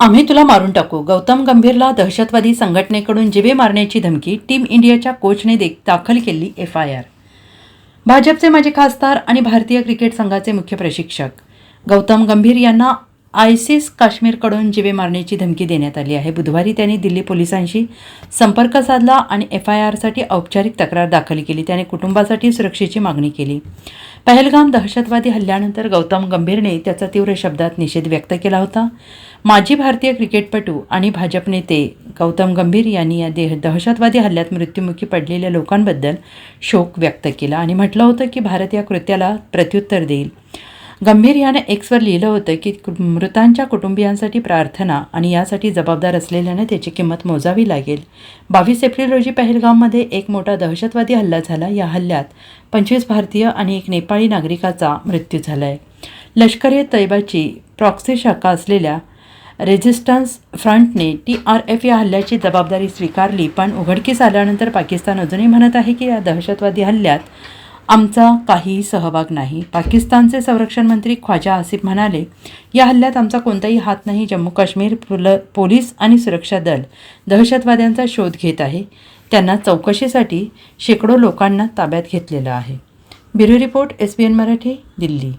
आम्ही तुला मारून टाकू. गौतम गंभीरला दहशतवादी संघटनेकडून जिवे मारण्याची धमकी टीम इंडियाच्या कोचने दे दाखल केली एफ आय आर भाजपचे माजी खासदार आणि भारतीय क्रिकेट संघाचे मुख्य प्रशिक्षक. गौतम गंभीर यांना आयसिस काश्मीरकडून जिवे मारण्याची धमकी देण्यात आली आहे. बुधवारी त्यांनी दिल्ली पोलिसांशी संपर्क साधला आणि एफ आय आरसाठी औपचारिक तक्रार दाखल केली. त्याने कुटुंबासाठी सुरक्षेची मागणी केली. पहलगाम दहशतवादी हल्ल्यानंतर गौतम गंभीरने त्याचा तीव्र शब्दात निषेध व्यक्त केला होता. माजी भारतीय क्रिकेटपटू आणि भाजप नेते गौतम गंभीर यांनी या देह दहशतवादी हल्ल्यात मृत्युमुखी पडलेल्या लोकांबद्दल शोक व्यक्त केला आणि म्हटलं होतं की भारत या कृत्याला प्रत्युत्तर देईल. गंभीर याने एक्सवर लिहिलं होतं की मृतांच्या कुटुंबियांसाठी प्रार्थना आणि यासाठी जबाबदार असलेल्याने त्याची किंमत मोजावी लागेल. बावीस एप्रिल रोजी पहलगाममध्ये एक मोठा दहशतवादी हल्ला झाला. या हल्ल्यात पंचवीस भारतीय आणि एक नेपाळी नागरिकाचा मृत्यू झाला आहे लष्कर ए तैबाची प्रॉक्सी शाखा असलेल्या रेझिस्टन्स फ्रंटने टी आर एफ या हल्ल्याची जबाबदारी स्वीकारली पण उघडकीस आल्यानंतर पाकिस्तान अजूनही म्हणत आहे की या दहशतवादी हल्ल्यात आमचा काही सहभाग नाही. पाकिस्तानचे संरक्षण मंत्री ख्वाजा आसिफ म्हणाले या हल्ल्यात आमचा कोणताही हात नाही. जम्मू काश्मीर पुल पोलीस आणि सुरक्षा दल दहशतवाद्यांचा शोध घेत आहे. त्यांना चौकशीसाठी शेकडो लोकांना ताब्यात घेतलेलं आहे. Bureau report S B N Marathi Delhi.